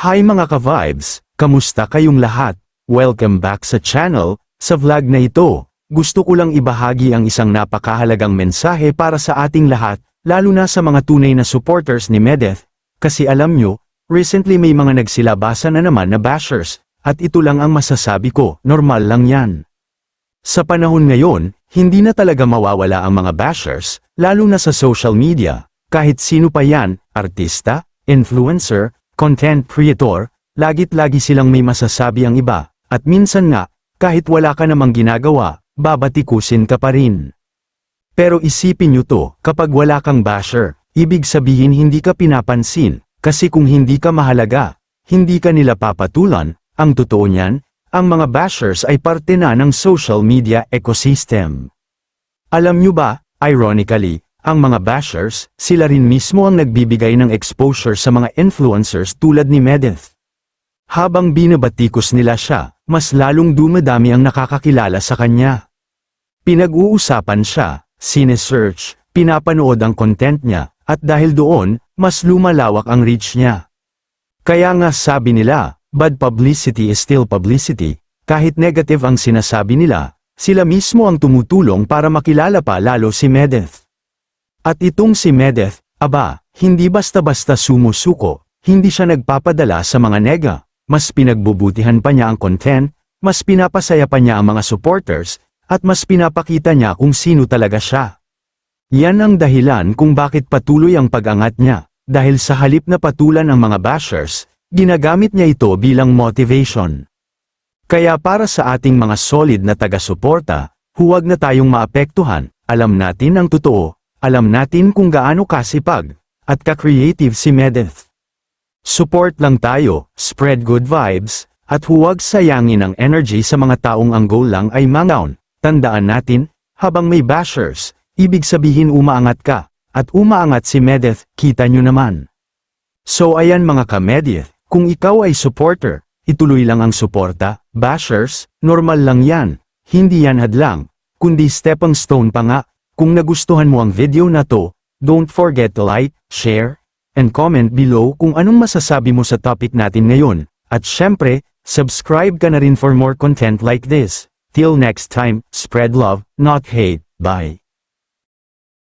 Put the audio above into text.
Hi mga ka-vibes, kamusta kayong lahat? Welcome back sa channel, sa vlog na ito. Gusto ko lang ibahagi ang isang napakahalagang mensahe para sa ating lahat, lalo na sa mga tunay na supporters ni Medeth. Kasi alam nyo, recently may mga nagsilabasa na naman na bashers, at ito lang ang masasabi ko, normal lang yan. Sa panahon ngayon, hindi na talaga mawawala ang mga bashers, lalo na sa social media. Kahit sino pa yan, artista, influencer, content creator, lagit-lagi silang may masasabi ang iba, at minsan nga, kahit wala ka namang ginagawa, babatikusin ka pa rin. Pero isipin nyo to, kapag wala kang basher, ibig sabihin hindi ka pinapansin, kasi kung hindi ka mahalaga, hindi ka nila papatulan, ang totoo niyan, ang mga bashers ay parte na ng social media ecosystem. Alam nyo ba, ironically, ang mga bashers, sila rin mismo ang nagbibigay ng exposure sa mga influencers tulad ni Medeth. Habang binabatikos nila siya, mas lalong dumadami ang nakakakilala sa kanya. Pinag-uusapan siya, sinesearch, pinapanood ang content niya, at dahil doon, mas lumalawak ang reach niya. Kaya nga sabi nila, bad publicity is still publicity, kahit negative ang sinasabi nila, sila mismo ang tumutulong para makilala pa lalo si Medeth. At itong si Medeth, aba, hindi basta-basta sumusuko, hindi siya nagpapadala sa mga nega, mas pinagbubutihan pa niya ang content, mas pinapasaya pa niya ang mga supporters, at mas pinapakita niya kung sino talaga siya. Yan ang dahilan kung bakit patuloy ang pag-angat niya, dahil sa halip na patulan ang mga bashers, ginagamit niya ito bilang motivation. Kaya para sa ating mga solid na taga-suporta, huwag na tayong maapektuhan, alam natin ang totoo, alam natin kung gaano kasipag, at ka-creative si Medeth. Support lang tayo, spread good vibes, at huwag sayangin ang energy sa mga taong ang goal lang ay mangown. Tandaan natin, habang may bashers, ibig sabihin umaangat ka, at umaangat si Medeth, kita nyo naman. So ayan mga ka-Medeth, kung ikaw ay supporter, ituloy lang ang suporta, bashers, normal lang yan, hindi yan hadlang, kundi stepping stone pa nga, kung nagustuhan mo ang video na to, don't forget to like, share, and comment below kung anong masasabi mo sa topic natin ngayon, at syempre, subscribe ka na rin for more content like this. Till next time, spread love, not hate, bye.